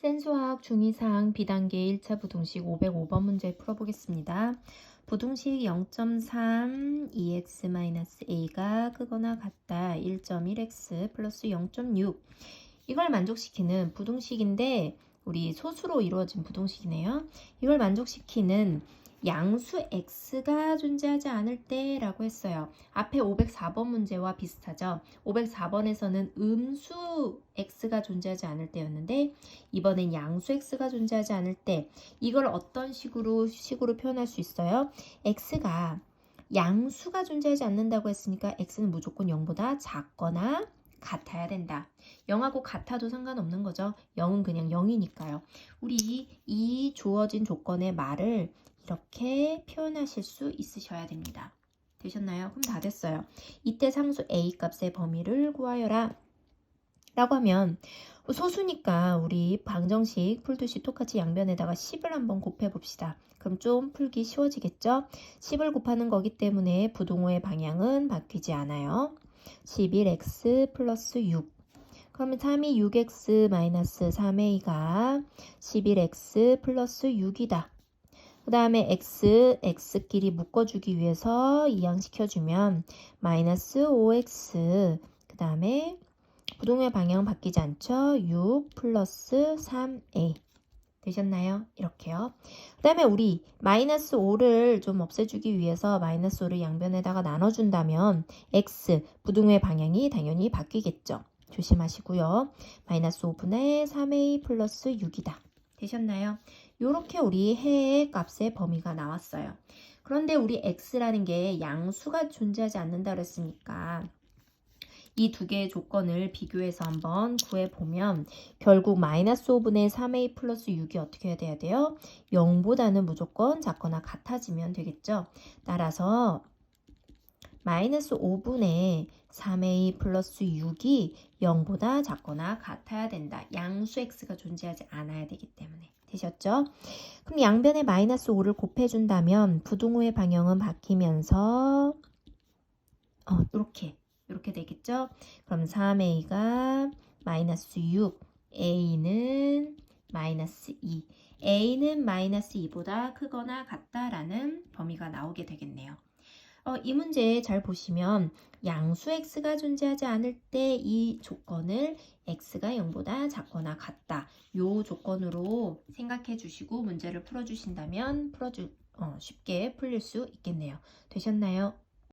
센수화학 중2상 비단계 1차 부등식 505번 문제 풀어보겠습니다. 부등식 0.3 2x-a가 크거나 같다 1.1x 플러스 0.6 이걸 만족시키는 부등식인데 우리 소수로 이루어진 부등식이네요. 이걸 만족시키는 양수 x가 존재하지 않을 때라고 했어요. 앞에 504번 문제와 비슷하죠. 504번에서는 음수 x가 존재하지 않을 때였는데 이번엔 양수 x가 존재하지 않을 때 이걸 어떤 식으로 식으로 표현할 수 있어요? x가 양수가 존재하지 않는다고 했으니까 x는 무조건 0보다 작거나 같아야 된다. 0하고 같아도 상관없는 거죠. 0은 그냥 0이니까요. 우리 이 주어진 조건의 말을 이렇게 표현하실 수 있으셔야 됩니다. 되셨나요? 그럼 다 됐어요. 이때 상수 a 값의 범위를 구하여라. 라고 하면 소수니까 우리 방정식 풀듯이 똑같이 양변에다가 10을 한번 곱해 봅시다. 그럼 좀 풀기 쉬워지겠죠? 10을 곱하는 거기 때문에 부동호의 방향은 바뀌지 않아요. 11x 플러스 6 그러면 3이 6x 마이너스 3a가 11x 플러스 6이다. 그 다음에 x, x끼리 묶어주기 위해서 이항시켜주면 마이너스 5x 그 다음에 부동의 방향 바뀌지 않죠? 6 플러스 3a 되셨나요? 이렇게요. 그 다음에 우리 마이너스 5를 좀 없애주기 위해서 마이너스 5를 양변에다가 나눠준다면 x 부동의 방향이 당연히 바뀌겠죠. 조심하시고요. 마이너스 5분의 3a 플러스 6이다. 되셨나요? 이렇게 우리 해의 값의 범위가 나왔어요. 그런데 우리 x라는 게 양수가 존재하지 않는다 그랬으니까 이 두 개의 조건을 비교해서 한번 구해보면 결국 마이너스 5분의 3a 플러스 6이 어떻게 돼야 돼요? 0보다는 무조건 작거나 같아지면 되겠죠. 따라서 마이너스 5분의 3a 플러스 6이 0보다 작거나 같아야 된다. 양수 x가 존재하지 않아야 되기 때문에. 되셨죠? 그럼 양변에 마이너스 5를 곱해준다면 부등호의 방향은 바뀌면서 어, 이렇게 이렇게 되겠죠? 그럼 3a가 마이너스 6, a는 마이너스 2, a는 마이너스 2보다 크거나 같다라는 범위가 나오게 되겠네요. 어, 이 문제 잘 보시면 양수 x가 존재하지 않을 때 이 조건을 x가 0보다 작거나 같다. 요 조건으로 생각해 주시고 문제를 풀어 주신다면 풀어 주 어, 쉽게 풀릴 수 있겠네요. 되셨나요?